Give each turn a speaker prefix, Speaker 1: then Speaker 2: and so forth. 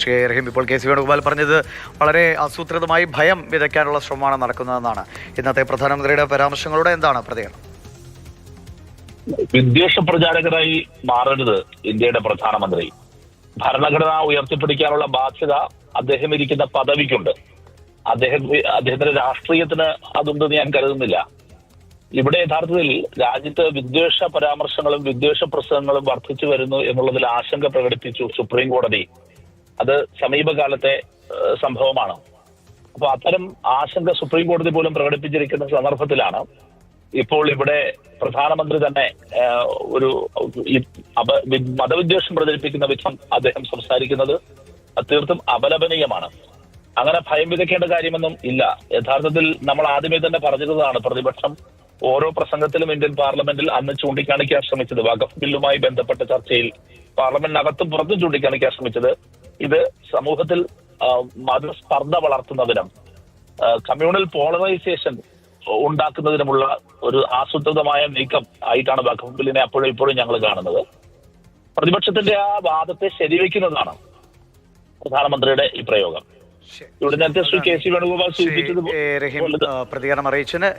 Speaker 1: ശ്രീ റഹീം ഇപ്പോൾ K C Venugopal പറഞ്ഞത് വളരെ ആസൂത്രിതമായി ഭയം വിതയ്ക്കാനുള്ള ശ്രമമാണ് നടക്കുന്നതെന്നാണ്. ഇന്നത്തെ പ്രധാനമന്ത്രിയുടെ പരാമർശങ്ങളോട് എന്താണ് പ്രതികരണം?
Speaker 2: വിദ്വേഷ പ്രചാരകരായി മാറരുത് ഇന്ത്യയുടെ പ്രധാനമന്ത്രി. ഭരണഘടന ഉയർത്തിപ്പിടിക്കാനുള്ള ബാധ്യത അദ്ദേഹം ഇരിക്കുന്ന പദവിക്കുണ്ട്. അദ്ദേഹം അദ്ദേഹത്തിന്റെ രാഷ്ട്രീയത്തിന് അതുണ്ടെന്ന് ഞാൻ കരുതുന്നില്ല. ഇവിടെ യഥാർത്ഥത്തിൽ രാജ്യത്ത് വിദ്വേഷ പരാമർശങ്ങളും വിദ്വേഷ പ്രസംഗങ്ങളും വർദ്ധിച്ചു വരുന്നു എന്നുള്ളതിൽ ആശങ്ക പ്രകടിപ്പിച്ചു സുപ്രീം കോടതി. അത് സമീപകാലത്തെ സംഭവമാണ്. അപ്പൊ അത്തരം ആശങ്ക സുപ്രീം കോടതി പോലും പ്രകടിപ്പിച്ചിരിക്കുന്ന സന്ദർഭത്തിലാണ് ഇപ്പോൾ ഇവിടെ പ്രധാനമന്ത്രി തന്നെ ഒരു മതവിദ്വേഷം പ്രചരിപ്പിക്കുന്ന വിധം അദ്ദേഹം സംസാരിക്കുന്നത് തീർത്തും അപലപനീയമാണ്. അങ്ങനെ ഭയം വിതയ്ക്കേണ്ട കാര്യമൊന്നും ഇല്ല. യഥാർത്ഥത്തിൽ നമ്മൾ ആദ്യമേ തന്നെ പറഞ്ഞിരുന്നതാണ് പ്രതിപക്ഷം ഓരോ പ്രസംഗത്തിലും ഇന്ത്യൻ പാർലമെന്റിൽ അന്ന് ചൂണ്ടിക്കാണിക്കാൻ ശ്രമിച്ചത് വഖഫ് ബില്ലുമായി ബന്ധപ്പെട്ട ചർച്ചയിൽ പാർലമെന്റിനകത്തും പുറത്തും ചൂണ്ടിക്കാണിക്കാൻ ശ്രമിച്ചത് ഇത് സമൂഹത്തിൽ മതസ്പർദ്ധ വളർത്തുന്നതിനും കമ്മ്യൂണൽ പോളറൈസേഷൻ ഉണ്ടാക്കുന്നതിനുമുള്ള ഒരു ആസൂത്രിതമായ നീക്കം ആയിട്ടാണ് വഖഫ് ബില്ലിനെ അപ്പോഴും ഇപ്പോഴും ഞങ്ങൾ കാണുന്നത് പ്രതിപക്ഷത്തിന്റെ ആ വാദത്തെ ശരിവെക്കുന്നതാണ് പ്രധാനമന്ത്രിയുടെ ഈ പ്രയോഗം. ഇവിടെ നേരത്തെ ശ്രീ കെ സി വേണുഗോപാൽ സൂചിപ്പിച്ചത്
Speaker 1: പ്രതികരണം അറിയിച്ചതിന്